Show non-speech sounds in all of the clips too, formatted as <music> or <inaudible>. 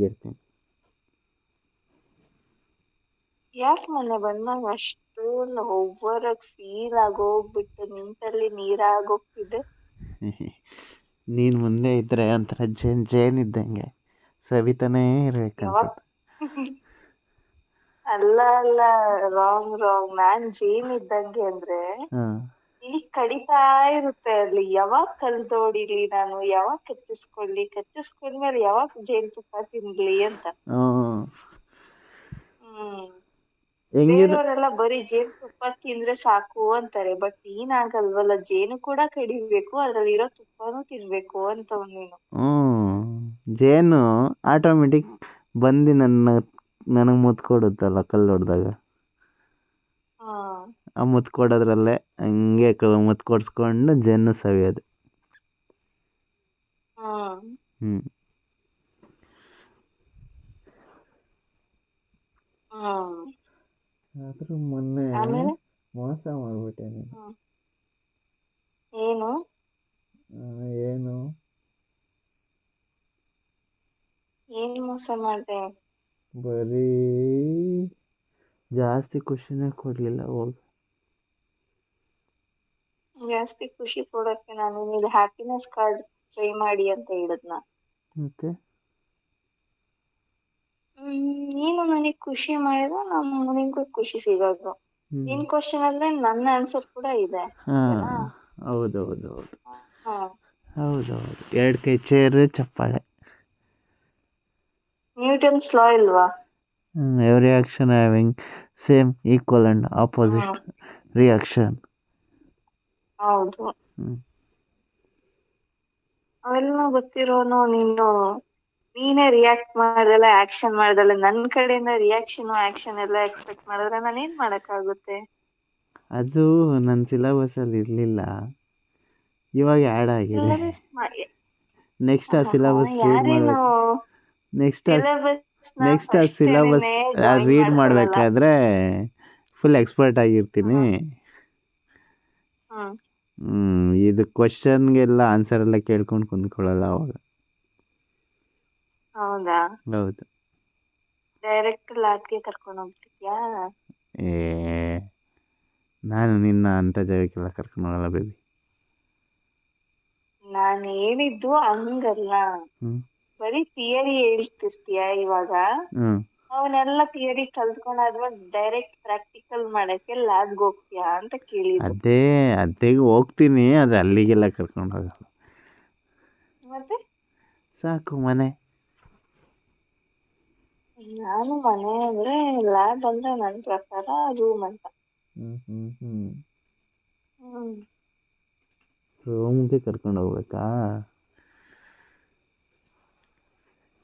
ಹಂಗಿರ್ತೀನಿ ಯಾಕೆ ಮೊನ್ನೆ ಬಂದಾಗ ಅಷ್ಟೊಂದು ಓವರ್ ಆಗಿ ಫೀಲ್ ಆಗೋಗ್ಬಿಟ್ಟು ನಿಂತಲ್ಲಿ ನೀರಾಗೋಗ್ತಿದೆ <laughs> ನೀನ್ ಮುಂದೆ ಇದ್ರೆ ಒಂಥರ ಜೇನ್ ಜೇನ್ ಇದ್ದಂಗೆ. ಸವಿತಾನೇ ಇರ್ಬೇಕು ಅಲ್ಲ ಅಲ್ಲ ರಾಂಗ್ ರಾಂಗ್ ನಾನ್ ಜೇನ್ ಇದ್ದಂಗೆ ಅಂದ್ರೆ ಇಲ್ಲಿ ಕಡಿತಾ ಇರುತ್ತೆ ಅಲ್ಲಿ. ಯಾವಾಗ ಕಲ್ದೋಡಿಲಿ ನಾನು? ಯಾವಾಗ ಕಚ್ಚಿಸ್ಕೊಳ್ಳಿ? ಕಚ್ಚಿಸ್ಕೊಂಡ್ಮೇಲೆ ಯಾವಾಗ ಜೇನುತುಪ್ಪ ತಿನ್ಲಿ ಅಂತ? ಬೇರೆಯವರೆಲ್ಲ ಬರೀ ಜೇನುತುಪ್ಪ ತಿಂದ್ರೆ ಸಾಕು ಅಂತಾರೆ. ಬಟ್ ನೀನ್ ಆಗಲ್ವಲ್ಲ ಜೇನು ಕೂಡ ಕಡಿಬೇಕು ಅದ್ರಲ್ಲಿ ಇರೋ ತುಪ್ಪನೂ ತಿನ್ಬೇಕು ಅಂತ ನೀನು. ಜೇನು ಆಟೋಮೆಟಿಕ್ ಬಂದು ನನ್ನ ನನಗೆ ಮುತ್ಕೊಡುತ್ತಲ್ಲ ಕಲ್ಲು ಹೊಡೆದಾಗ. ಆ ಮುತ್ತು ಕೊಡೋದ್ರಲ್ಲೇ ಹಂಗೆ ಕ ಮುತ್ತು ಕೊಡಿಸ್ಕೊಂಡು ಜನ್ನು ಸವಿಯೋದು ಹ್ಮ್. ಹ್ಞೂ ಹ್ಮ್ ಆದರೂ ಮೊನ್ನೆ ಆಮೇಲೆ? ಮೋಸ ಮಾಡ್ಬಿಟ್ಟೆ ನೀನು. ಹ್ಮ್ ಏನು? ಆ, ಏನು? ಏನ್ ಮೋಸ ಮಾಡ್ದೆ? ಬರೀ ಜಾಸ್ತಿ ಖುಷಿನೇ ಕೊಡ್ಲಿಲ್ಲ ಹೋಗಿ. ಜಾಸ್ತಿ ಖುಷಿ ಕೊಡಕ್ಕೆ ನಾನು ಇದು ಹ್ಯಾಪಿನೆಸ್ ಕಾರ್ಡ್ ಟ್ರೈ ಮಾಡಿ ಅಂತ ಹೇಳಿದ್ನ ಓಕೆ ನೀನು ನನಗೆ ಖುಷಿ ಮಾಡಿದ್ರೆ ನಮ್ಮ ನಿನ್ಗೂ ಖುಷಿ ಸಿಗೋದು. ನಿನ್ ಕ್ವಶನ್ ಅಲ್ಲೇ ನನ್ನ ಆನ್ಸರ್ ಕೂಡ ಇದೆ. ಹೌದೌದು ಹೌದು ಹೌದು ಹೌದು ಹೌದು ಹೌದು ಎರಡು ಕೈ ಚೇರ್ ಚಪ್ಪಾಳೆ. ನ್ಯೂಟನ್ಸ್ ಲಾ ಇಲ್ವಾ? Every action having same equal and opposite. Reaction ಹೌದು. ಅವೆಲ್ಲ ಗೊತ್ತಿರೋನು ನೀನು ನೀನೇ ರಿಯಾಕ್ಟ್ ಮಾಡ್ದಲ್ಲ ಆಕ್ಷನ್ ಮಾಡ್ದಲ್ಲ ನನ್ ಕಡೆಯಿಂದ ರಿಯಾಕ್ಷನ್ ಆಕ್ಷನ್ ಎಲ್ಲ ಎಕ್ಸ್ಪೆಕ್ಟ್ ಮಾಡಿದ್ರೆ ನಾನು ಏನ್ ಮಾಡಕ್ಕಾಗುತ್ತೆ? ಅದು ನನ್ನ ಸಿಲಬಸಲ್ಲಿ ಇರಲಿಲ್ಲ. ಇವಾಗ ಆ್ಯಡ್ ಆಗಿದೆ. ನೆಕ್ಸ್ಟ್ ಆ ಸಿಲಬಸ್ ರೀಡ್ ಮಾಡಬೇಕು. ನೆಕ್ಸ್ಟ್ ಆ ನೆಕ್ಸ್ಟ್ ಆ ಸಿಲೆಬಸ್ ಸಿಲಬಸ್ ರೀಡ್. ಮಾಡಬೇಕಾದ್ರೆ ಫುಲ್ ಎಕ್ಸ್ಪರ್ಟ್ ಆಗಿರ್ತೀನಿ. ಇದು ಕ್ವಶನ್ಗೆಲ್ಲ ಆನ್ಸರ್ ಎಲ್ಲ ಕೇಳ್ಕೊಂಡು ಕುಂದ್ಕೊಳ್ಳಲ್ಲ ಅವಾಗ. ಹೌದಾ? ಹೌದು. ಡೈರೆಕ್ಟ್ ಲ್ಯಾಬ್ಗೆ ಕರ್ಕೊಂಡು ಹೋಗ್ತಿದ್ಯಾ? ಏ ನಾನು ನಿನ್ನ ಅಂತ ಜಾಗಕ್ಕೆಲ್ಲ ಕರ್ಕೊಂಡು ಹೋಗಲ್ಲ ಬೇಬಿ ನಾನು ಹೇಳಿದ್ದು ಹಂಗಲ್ಲ. ಹ್ಞೂ ಬರೀ ಥಿಯರಿ ಹೇಳ್ತಿರ್ತೀಯ ಇವಾಗ? ಹ್ಞೂ ಅವನ್ನೆಲ್ಲ ಥಿಯರಿ ಕಲ್ತ್ಕೊಂಡಾದ್ಮೇಲೆ ಡೈರೆಕ್ಟ್ ಪ್ರಾಕ್ಟಿಕಲ್ ಮಾಡಕ್ಕೆ ಲ್ಯಾಬ್ಗೆ ಹೋಗ್ತೀಯಾ ಅಂತ ಕೇಳಿ ಅದೇ ಅದೇ ಹೋಗ್ತೀನಿ ಆದರೆ ಅಲ್ಲಿಗೆಲ್ಲ ಕರ್ಕೊಂಡು ಹೋಗಲ್ಲ. ಮತ್ತೆ? ಸಾಕು ಮನೆ. ನಾನು ಮನೆ ಅಂದ್ರೆ ಲ್ಯಾಬ್ ಅಂದ್ರೆ ನನ್ ಪ್ರಕಾರ ರೂಮ್ ಅಂತ. ರೂಮ್ಗೆ ಕರ್ಕೊಂಡು ಹೋಗ್ಬೇಕಾ?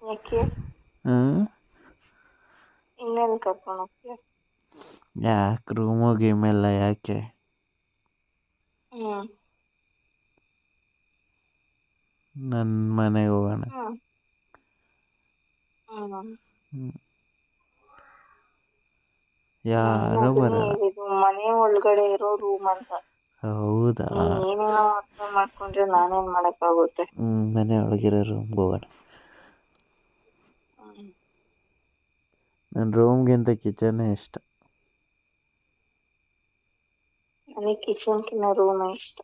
ಯಾಕೆ? ಹಾಂ ಇನ್ನೆಲ್ಲಿ ಕರ್ಕೊಂಡು ಹೋಗ್ತೀಯ ಯಾಕೆ ರೂಮು ಗೇಮೆಲ್ಲ ಯಾಕೆ ಹ್ಮ್ ನನ್ನ ಮನೆಗೆ ಹೋಗೋಣ ಹ್ಮ್ ಹ್ಮ್ ಹ್ಞೂ ನಾನು ಯಾರೂ ಅದನ್ನೇ ಬರಲ್ಲ ಹೇಳಿದ್ದು ಮನೆ ಒಳಗಡೆ ಇರೋ ರೂಮ್ ಅಂತ ಹೌದಾ? ನೀನ್ ಏನೇನೋ ಅರ್ಥ ಮಾಡ್ಕೊಂಡ್ರೆ ನಾನೇನ್ ಮಾಡಕ್ಕಾಗುತ್ತೆ. ಹ್ಞೂ ಮನೆ ಒಳಗಿರೋ ರೂಮ್ಗೆ ಹೋಗೋಣ ಹ್ಮ್ ನನ್ನ ರೂಮ್ಗಿಂತ ಕಿಚನ್ ಇಷ್ಟ. ನನಗೆ ಕಿಚನ್ಕಿನ್ನ ರೂಮ್ ಇಷ್ಟ.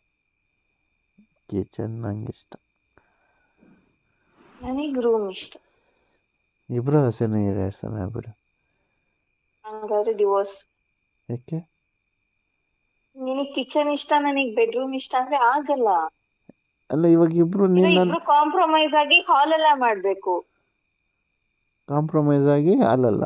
ಕಿಚನ್ ನಂಗೆ ಇಷ್ಟ. ನನಗ್ ರೂಮ್ ಇಷ್ಟ. ಇಬ್ರು ಹಸಿನ ಸಲ ಬಿಡು. ಹಂಗಾದ್ರೆ ಡಿವೋರ್ಸ್. ಯಾಕೆ? ನಿನಗ್ ಕಿಚನ್ ಇಷ್ಟ ನನಗ್ ಬೆಡ್ರೂಮ್ ಇಷ್ಟ ಅಂದ್ರೆ ಆಗಲ್ಲ. ಅಲ್ಲ ಇವಾಗ ಇಬ್ರು ನೀನು ಇಬ್ರು ಕಾಂಪ್ರಮೈಸ್ ಆಗಿ ಹಾಲ್ ಎಲ್ಲ ಮಾಡ್ಬೇಕು. ಕಾಂಪ್ರಮೈಸ್ ಆಗಿ ಅಲ್ಲಲ್ಲ.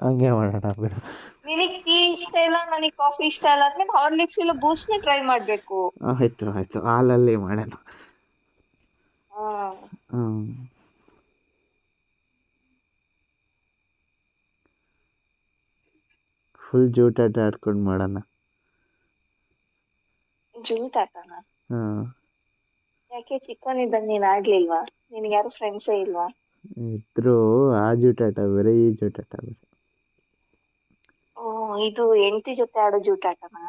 ಹಂಗೆ ಮಾಡೋಣ ಬಿಡು. ನಿನಗೆ ಟೀ ಇಷ್ಟ ಇಲ್ಲ ನನಗ್ ಕಾಫಿ ಇಷ್ಟ ಇಲ್ಲ ಅಂದ್ಮೇಲೆ ಹಾರ್ಲಿಕ್ಸ್ ಇಲ್ಲ ಬೂಸ್ಟ್ನೇ ಟ್ರೈ ಮಾಡಬೇಕು. ಆಯ್ತು ಆಯ್ತು. ಹಾಲಲ್ಲಿ ಮಾಡೋಣ. ಹ್ಮ್. ಫುಲ್ ಜೂಟಾಟ ಆಡ್ಕೊಂಡು ಮಾಡೋಣ. ಜೂಟ್ ಆಟನ? ಹಾ ಯಾಕೆ ಚಿಕನ್ ನೀನ್ ಆಡ್ಲಿಲ್ವಾ ನಿನ್ಗೆ ಯಾರು ಫ್ರೆಂಡ್ಸೇ ಇಲ್ವಾ? ಇದ್ರು ಆ ಜೂಟಾಟ ಬೇರೆ ಈ ಜೂಟಾಟ ಬೇರೆ. ಓ ಇದು ಹೆಂಡತಿ ಜೊತೆ ಆಡೋ ಜೂಟಾಟನಾ